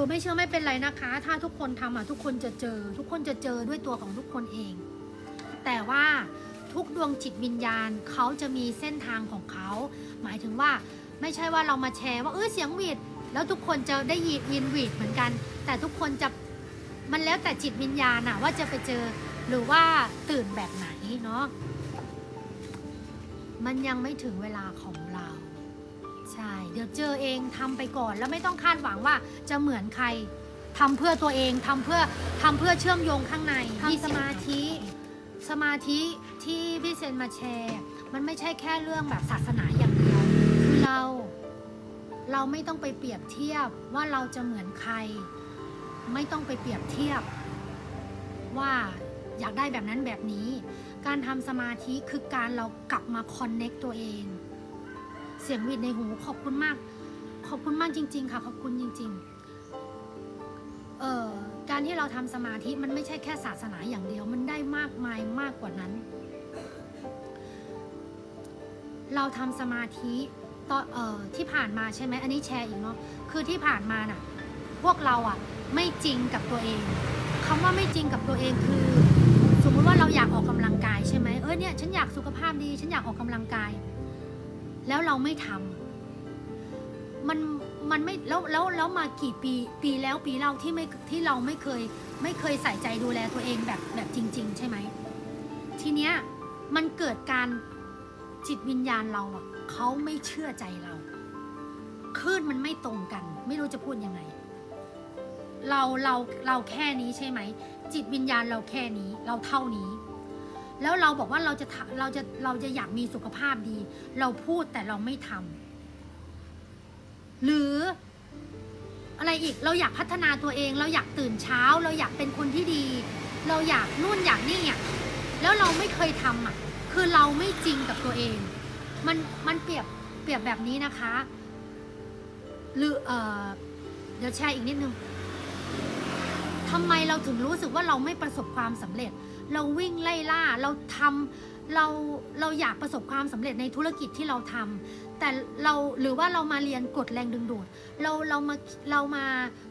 อไม่เชื่อไม่เป็นไรนะคะ ถ้าทุกคนทำอะทุกคนจะเจอ ทุกคนจะเจอด้วยตัวของทุกคนเอง แต่ว่าทุกดวงจิตวิญญาณเขาจะมีเส้นทางของเขา หมายถึงว่าไม่ใช่ว่าเรามาแชร์ว่าเออเสียงหวีดแล้วทุกคนจะได้ยินยินหวีดเหมือนกัน แต่ทุกคนจะมันแล้วแต่จิตวิญญาณอะว่าจะไปเจอหรือว่าตื่นแบบไหนเนาะมันยังไม่ถึงเวลาของเรา ใช่ เดี๋ยวเจอเองทำไปก่อน แล้วไม่ต้องคาดหวังว่าจะเหมือนใครทำเพื่อตัวเองทำเพื่อทำเพื่อเชื่อมโยงข้างในมีสมาธิ สมาธิที่พี่เซนมาแชร์ มันไม่ใช่แค่เรื่องแบบศาสนาอย่างเดียวคือเรา เราไม่ต้องไปเปรียบเทียบว่าเราจะเหมือนใคร ไม่ต้องไปเปรียบเทียบ ว่าอยากได้แบบนั้นแบบนี้ การทำสมาธิคือการเรากลับมาคอนเน็กตัวเอง เสียงหวิดในหูขอบคุณมาก ขอบคุณมากจริง ๆ ค่ะ ขอบคุณจริง ๆ เอ่อการที่เราทำสมาธิมันไม่ใช่แค่ศาสนาอย่างเดียว มันได้มากมายมากกว่านั้น เราทำสมาธิตอนเอ่อที่ผ่านมาใช่ไหมอันนี้แชร์อีกเนาะคือที่ผ่านมาน่ะ พวกเราอะไม่จริงกับตัวเองคำว่าไม่จริงกับตัวเองคือ สมมุติว่าเราอยากออกกำลังกายใช่ไหมเออเนี่ยฉันอยากสุขภาพดี ฉันอยากออกกำลังกาย แล้วเราไม่ทำมันมันไม่แล้วแล้วแล้วมากี่ปีปีแล้วปีเล่าที่ไม่ที่เราไม่เคย ไม่เคยใส่ใจดูแลตัวเองแบบแบบจริง ๆ ใช่ไหมทีเนี้ยมันเกิดการจิตวิญญาณเราอะเขาไม่เชื่อใจเราคลื่นมันไม่ตรงกัน ไม่รู้จะพูดยังไง เราเราเราแค่นี้ใช่ไหม จิตวิญญาณเราแค่นี้ เราเท่านี้ แล้วเราบอกว่าเราจะทำเราจะเราจะอยากมีสุขภาพดี เราพูดแต่เราไม่ทำหรืออะไรอีกเราอยากพัฒนาตัวเอง เราอยากตื่นเช้า เราอยากเป็นคนที่ดี เราอยากนู่นอยากนี่อะแล้วเราไม่เคยทำอะคือเราไม่จริงกับตัวเอง มันมันเปรียบเปรียบแบบนี้นะคะ หรือเออเดี๋ยวแชร์อีกนิดนึงทำไมเราถึงรู้สึกว่าเราไม่ประสบความสำเร็จ เราวิ่งไล่ล่าเราทำเราเราอยากประสบความสำเร็จในธุรกิจที่เราทำแต่เราหรือว่าเรามาเรียนกฎแรงดึงดูดเราเรามาเรามา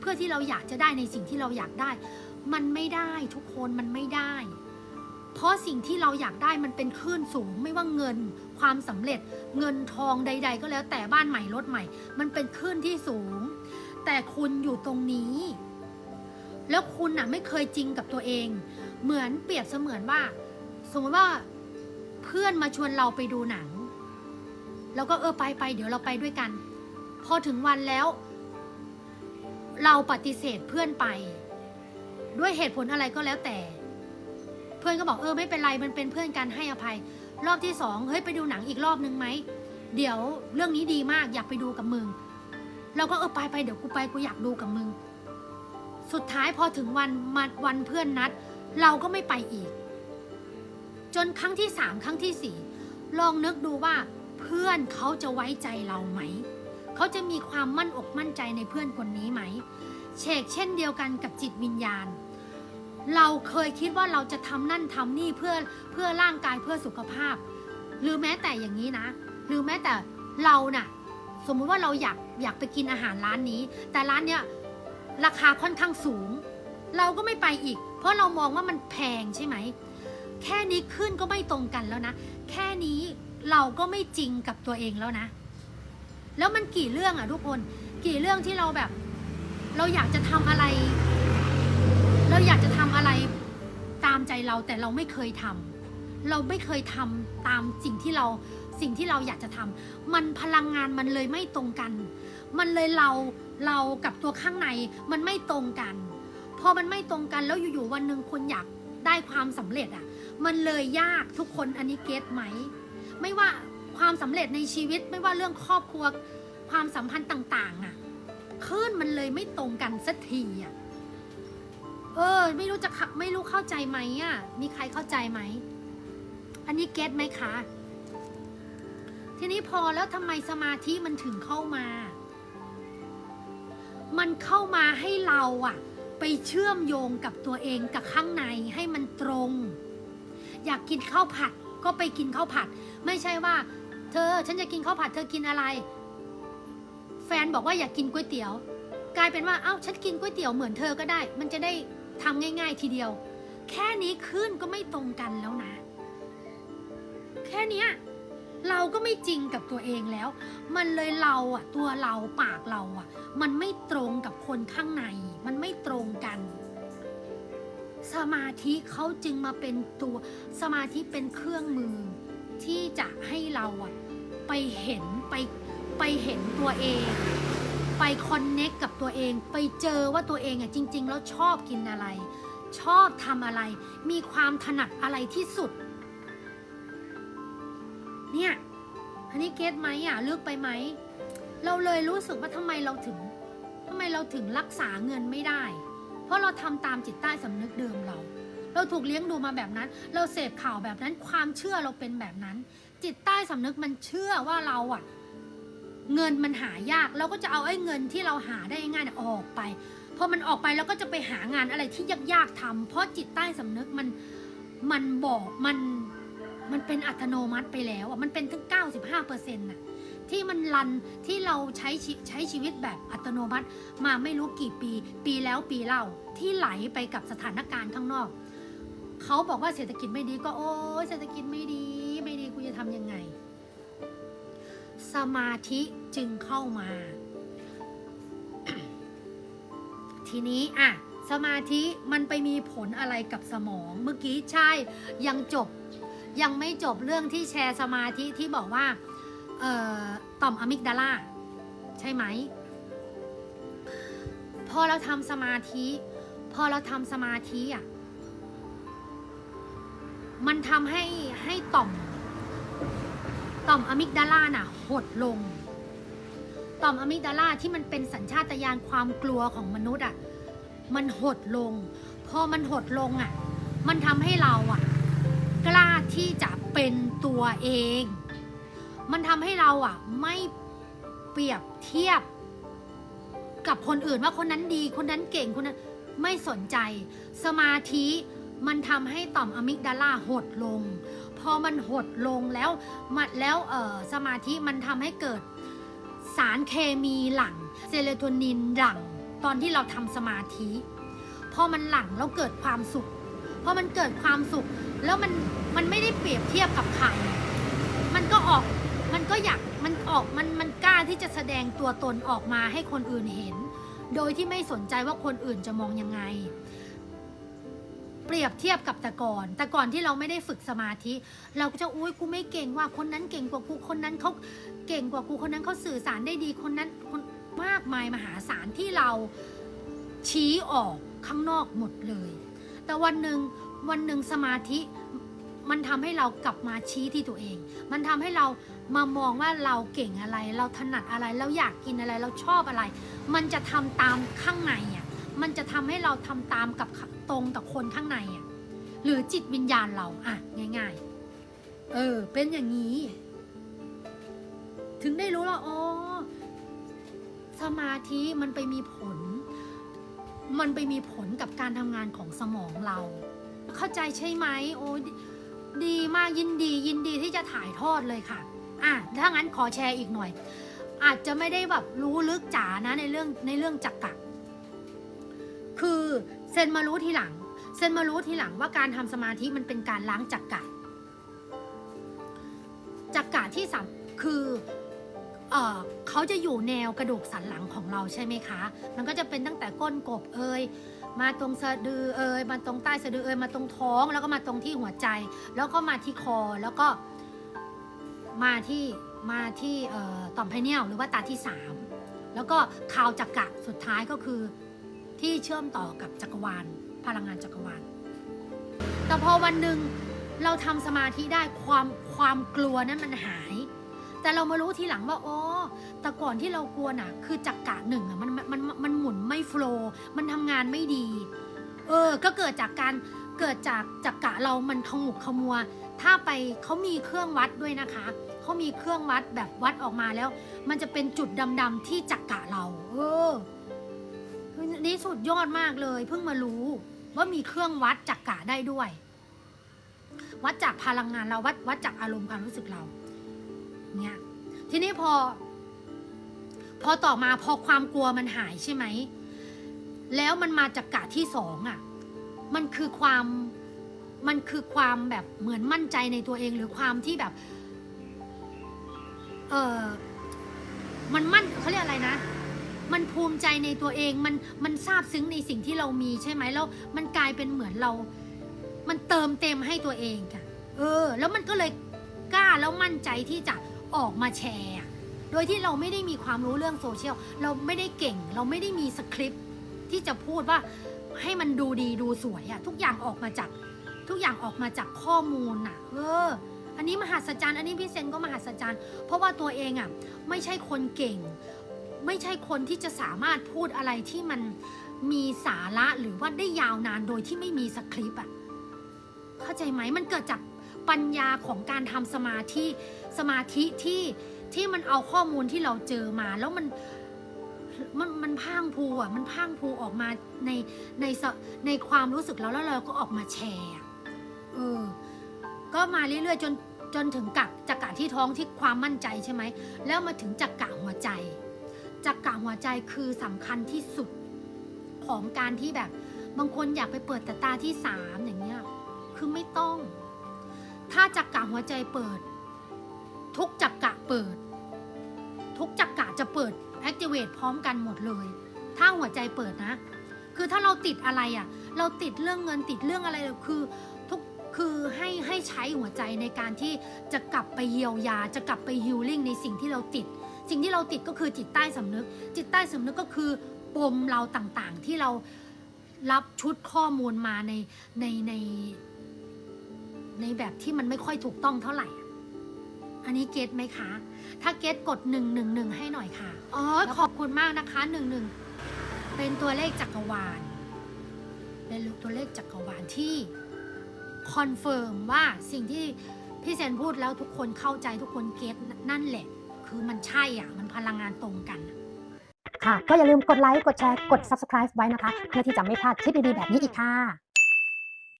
เพื่อที่เราอยากจะได้ในสิ่งที่เราอยากได้ มันไม่ได้ทุกคนมันไม่ได้ เพราะสิ่งที่เราอยากได้มันเป็นคลื่นสูงไม่ว่าเงินความสำเร็จเงินทองใด ๆ ก็แล้วแต่บ้านใหม่รถใหม่ มันเป็นคลื่นที่สูง แต่คุณอยู่ตรงนี้ แล้วคุณน่ะไม่เคยจริงกับตัวเอง เหมือนเปรียบเสมือนว่า สมมติว่าเพื่อนมาชวนเราไปดูหนัง แล้วก็เออไปไปเดี๋ยวเราไปด้วยกัน พอถึงวันแล้ว เราปฏิเสธเพื่อนไป ด้วยเหตุผลอะไรก็แล้วแต่ เพื่อนก็บอกเออไม่เป็นไรมันเป็นเพื่อนกันให้อภัย รอบที่สองเฮ้ยไปดูหนังอีกรอบนึงไหมเดี๋ยวเรื่องนี้ดีมากอยากไปดูกับมึงเราก็เออไปไปเดี๋ยวกูไปกูอยากดูกับมึง สุดท้ายพอถึงวันมาวันเพื่อนนัด เราก็ไม่ไปอีก จนครั้งที่สามครั้งที่สี่ลองนึกดูว่า เพื่อนเขาจะไว้ใจเราไหม เขาจะมีความมั่นอกมั่นใจในเพื่อนคนนี้ไหมเชกเช่นเดียวกันกับจิตวิญญาณ เราเคยคิดว่าเราจะทำนั่นทำนี่เพื่อเพื่อร่างกายเพื่อสุขภาพ หรือแม้แต่อย่างนี้นะ หรือแม้แต่เราน่ะ สมมุติว่าเราอยากอยากไปกินอาหารร้านนี้ แต่ร้านเนี้ยราคาค่อนข้างสูง เราก็ไม่ไปอีก เพราะเรามองว่ามันแพงใช่ไหม แค่นี้ขึ้นก็ไม่ตรงกันแล้วนะ แค่นี้เราก็ไม่จริงกับตัวเองแล้วนะ แล้วมันกี่เรื่องอะทุกคน กี่เรื่องที่เราแบบ เราอยากจะทำอะไร เราอยากจะทำอะไรตามใจเราแต่เราไม่เคยทำเราไม่เคยทำตามสิ่งที่เราสิ่งที่เราอยากจะทำมันพลังงานมันเลยไม่ตรงกัน มันเลยเราเรากับตัวข้างในมันไม่ตรงกัน อมันไม่ตรงกันแล้วอยู่ๆวันหนึ่งคุณอยากได้ความสำเร็จอะ มันเลยยากทุกคนอันนี้เก็ตไหม ไม่ว่าความสำเร็จในชีวิตไม่ว่าเรื่องครอบครัวความสัมพันธ์ต่างๆอะคลื่นมันเลยไม่ตรงกันสักทีอะเออ ไม่รู้จะข้าไม่รู้เข้าใจไหมอะมีใครเข้าใจไหม อันนี้เก็ตไหมคะ ทีนี้พอแล้วทำไมสมาธิมันถึงเข้ามา มันเข้ามาให้เราอะ ไปเชื่อมโยงกับตัวเองกับข้างในให้มันตรง อยากกินข้าวผัดก็ไปกินข้าวผัด ไม่ใช่ว่า เธอฉันจะกินข้าวผัด เธอกินอะไร แฟนบอกว่าอยากกินก๋วยเตี๋ยว กลายเป็นว่าเอ้าฉันกินก๋วยเตี๋ยวเหมือนเธอก็ได้ มันจะได้ทำง่าย ๆ ทีเดียว แค่นี้ขึ้นก็ไม่ตรงกันแล้วนะ แค่นี้เราก็ไม่จริงกับตัวเองแล้ว มันเลยเราอะตัวเราปากเราอะมันไม่ตรงกับคนข้างใน มันไม่ตรงกัน สมาธิเขาจึงมาเป็นตัวสมาธิเป็นเครื่องมือ ที่จะให้เราอะไปเห็นไปไปเห็นตัวเอง ไปคอนเน็กกับตัวเอง ไปเจอว่าตัวเองอะจริง ๆ แล้วชอบกินอะไร ชอบทำอะไร มีความถนัดอะไรที่สุด เนี่ยอันนี้เก็ตไหมอะลึกไปไหม เราเลยรู้สึกว่าทำไมเราถึงำไมเราถึงรักษาเงินไม่ได้ เพราะเราทำตามจิตใต้สำนึกเดิมเรา เราถูกเลี้ยงดูมาแบบนั้น เราเสพข่าวแบบนั้น ความเชื่อเราเป็นแบบนั้น จิตใต้สำนึกมันเชื่อว่าเราอะเงินมันหายาก เราก็จะเอาไอ้เงินที่เราหาได้ง่ายๆเนี่ยออกไปพอมันออกไปเราก็จะไปหางานอะไรที่ยากๆทำเพราะจิตใต้สำนึกมันมันบอกมันมันเป็นอัตโนมัติไปแล้วอะมันเป็นถึง 95เปอร์เซ็นต์น่ะ ที่มันรันที่เราใช้ใช้ชีวิตแบบอัตโนมัติ มาไม่รู้กี่ปี ปีแล้วปีเล่าที่ไหลไปกับสถานการณ์ข้างนอก เขาบอกว่าเศรษฐกิจไม่ดีก็โอ้เศรษฐกิจไม่ดี ไม่ดีกูจะทำยังไง สมาธิจึงเข้ามา ทีนี้อะสมาธิมันไปมีผลอะไรกับสมองเมื่อกี้ใช่ยังจบยังไม่จบเรื่องที่แชร์สมาธิที่บอกว่า ต่อมอะมิกดาลาใช่ไหม พอเราทำสมาธิ พอเราทำสมาธิอะมันทำให้ให้ต่อม ต่อมอะมิกดาลาน่ะหดลง ต่อมอะมิกดาลาที่มันเป็นสัญชาตญาณความกลัวของมนุษย์อะมันหดลง พอมันหดลงอะ มันทำให้เราอะ กล้าที่จะเป็นตัวเอง มันทำให้เราอะ ไม่เปรียบเทียบ กับคนอื่นว่าคนนั้นดี คนนั้นเก่งคนนั้นไม่สนใจ สมาธิมันทำให้ต่อมอะมิกดาลาหดลง พอมันหดลงแล้วมันแล้วเออสมาธิมันทำให้เกิดสารเคมีหลังเซโรโทนินหลังตอนที่เราทำสมาธิพอมันหลังแล้วเกิดความสุขพอมันเกิดความสุข แล้วมันมันไม่ได้เปรียบเทียบกับใคร มันก็ออก ก็อยากมันออกมันมันกล้าที่จะแสดงตัวตนออกมาให้คนอื่นเห็น โดยที่ไม่สนใจว่าคนอื่นจะมองยังไง เปรียบเทียบกับแต่ก่อน แต่ก่อนที่เราไม่ได้ฝึกสมาธิ เราก็จะอุ้ยกูไม่เก่งว่าคนนั้นเก่งกว่ากูคนนั้นเขาเก่งกว่ากูคนนั้นเขาสื่อสารได้ดีคนนั้นคนมากมายมหาศาลที่เราชี้ออกข้างนอกหมดเลย แต่วันหนึ่งวันหนึ่งสมาธิมันทำให้เรากลับมาชี้ที่ตัวเอง มันทำให้เรา มามองว่าเราเก่งอะไร เราถนัดอะไร เราอยากกินอะไร เราชอบอะไร มันจะทำตามข้างในอะ มันจะทำให้เราทำตามกับตรงกับคนข้างในอะ หรือจิตวิญญาณเราอะง่าย ๆ เออ เป็นอย่างนี้ ถึงได้รู้แล้วอ๋อสมาธิมันไปมีผล มันไปมีผลกับการทำงานของสมองเรา เข้าใจใช่ไหม โอ้ดีมากยินดี ยินดีที่จะถ่ายทอดเลยค่ะ อะถ้างั้นขอแชร์อีกหน่อย อาจจะไม่ได้แบบรู้ลึกจ๋านะในเรื่องในเรื่องจักกะคือเซนมารู้ทีหลังเซนมารู้ทีหลังว่าการทำสมาธิมันเป็นการล้างจักกะจักกะที่สามคือเออเขาจะอยู่แนวกระดูกสันหลังของเราใช่ไหมคะ มันก็จะเป็นตั้งแต่ก้นกบเอยมาตรงสะดือเอยมาตรงใต้สะดือเอยมาตรงท้อง แล้วก็มาตรงที่หัวใจ แล้วก็มาที่คอแล้วก็ มาที่มาที่ต่อมไพเนียลหรือว่าตาที่สามแล้วก็คาวจักกะสุดท้ายก็คือที่เชื่อมต่อกับจักรวาล พลังงานจักรวาล แต่พอวันหนึ่งเราทำสมาธิได้ความความกลัวนั้นมันหาย แต่เรามารู้ทีหลังว่าอ๋อแต่ก่อนที่เรากลัวน่ะ คือจักกะหนึ่งอะมันมันมันมันหมุนไม่โฟล์มันทำงานไม่ดี เออ ก็เกิดจากการเกิดจากจักกะเรามันขมุกขมัว ถ้าไปเขามีเครื่องวัดด้วยนะคะเขามีเครื่องวัดแบบวัดออกมาแล้ว มันจะเป็นจุดดำๆที่จักกะเรา เออนี่สุดยอดมากเลย เพิ่งมารู้ว่ามีเครื่องวัดจักกะได้ด้วย วัดจากพลังงานเราวัดวัดจากอารมณ์ความรู้สึกเรา เนี่ยทีนี้พอ พอต่อมาพอความกลัวมันหายใช่ไหมแล้วมันมาจากกะที่สองอะ มันคือความ มันคือความแบบเหมือนมั่นใจในตัวเองหรือความที่แบบ เออมันมั่นเขาเรียกอะไรนะ มันภูมิใจในตัวเองมันมันซาบซึ้งในสิ่งที่เรามีใช่ไหมแล้วมันกลายเป็นเหมือนเรา มันเติมเต็มให้ตัวเองค่ะ เออ แล้วมันก็เลยกล้าแล้วมั่นใจที่จะออกมาแชร์ โดยที่เราไม่ได้มีความรู้เรื่องโซเชียลเราไม่ได้เก่ง เราไม่ได้มีสคริปที่จะพูดว่าให้มันดูดีดูสวยอะทุกอย่างออกมาจาก ทุกอย่างออกมาจากข้อมูลน่ะ เออ อันนี้มหัศจรรย์ อันนี้พี่เซนก็มหัศจรรย์ เพราะว่าตัวเองอะไม่ใช่คนเก่ง ไม่ใช่คนที่จะสามารถพูดอะไรที่มันมีสาระหรือว่าได้ยาวนานโดยที่ไม่มีสคริปต์อะ เข้าใจไหมมันเกิดจากปัญญาของการทำสมาธิสมาธิที่ที่มันเอาข้อมูลที่เราเจอมาแล้วมันมันมันพังพูอะ มันพังพูออกมาในในในความรู้สึกเราแล้วเราก็ออกมาแชร์ เออ ก็มาเรื่อยๆจนจนถึงกักจักกะที่ท้องที่ความมั่นใจใช่ไหม แล้วมาถึงจักกะหัวใจ จักกะหัวใจคือสำคัญที่สุดของการที่แบบ บางคนอยากไปเปิดแต่ตาที่สามอย่างเงี้ย คือไม่ต้อง ถ้าจักกะหัวใจเปิด ทุกจักกะเปิด ทุกจักกะจะเปิด activate พร้อมกันหมดเลย ถ้าหัวใจเปิดนะ คือถ้าเราติดอะไรอะ่ะ เราติดเรื่องเงินติดเรื่องอะไรคือ คือให้ให้ใช้หัวใจในการที่จะกลับไปเยียวยา จะกลับไปฮิลลิ่งในสิ่งที่เราติด สิ่งที่เราติดก็คือจิตใต้สำนึก จิตใต้สำนึกก็คือปมเราต่างๆ ที่เรารับชุดข้อมูลมาในในในในแบบที่มันไม่ค่อยถูกต้องเท่าไหร่อะอันนี้เก็ตไหมคะ ถ้าเก็ตกดหนึ่งหนึ่งหนึ่งให้หน่อยค่ะ อ๋อ ขอบคุณมากนะคะหนึ่งหนึ่งเป็นตัวเลขจักรวาล เป็นตัวเลขจักรวาลที่ คอนเฟิร์มว่าสิ่งที่พี่เซนพูดแล้วทุกคนเข้าใจทุกคนเก็ตนั่นแหละ คือมันใช่อะ มันพลังงานตรงกัน ค่ะ ก็อย่าลืมกดไลค์ กดแชร์ กด subscribe ไว้นะคะ เพื่อที่จะไม่พลาดคลิปดีๆแบบนี้อีกค่ะ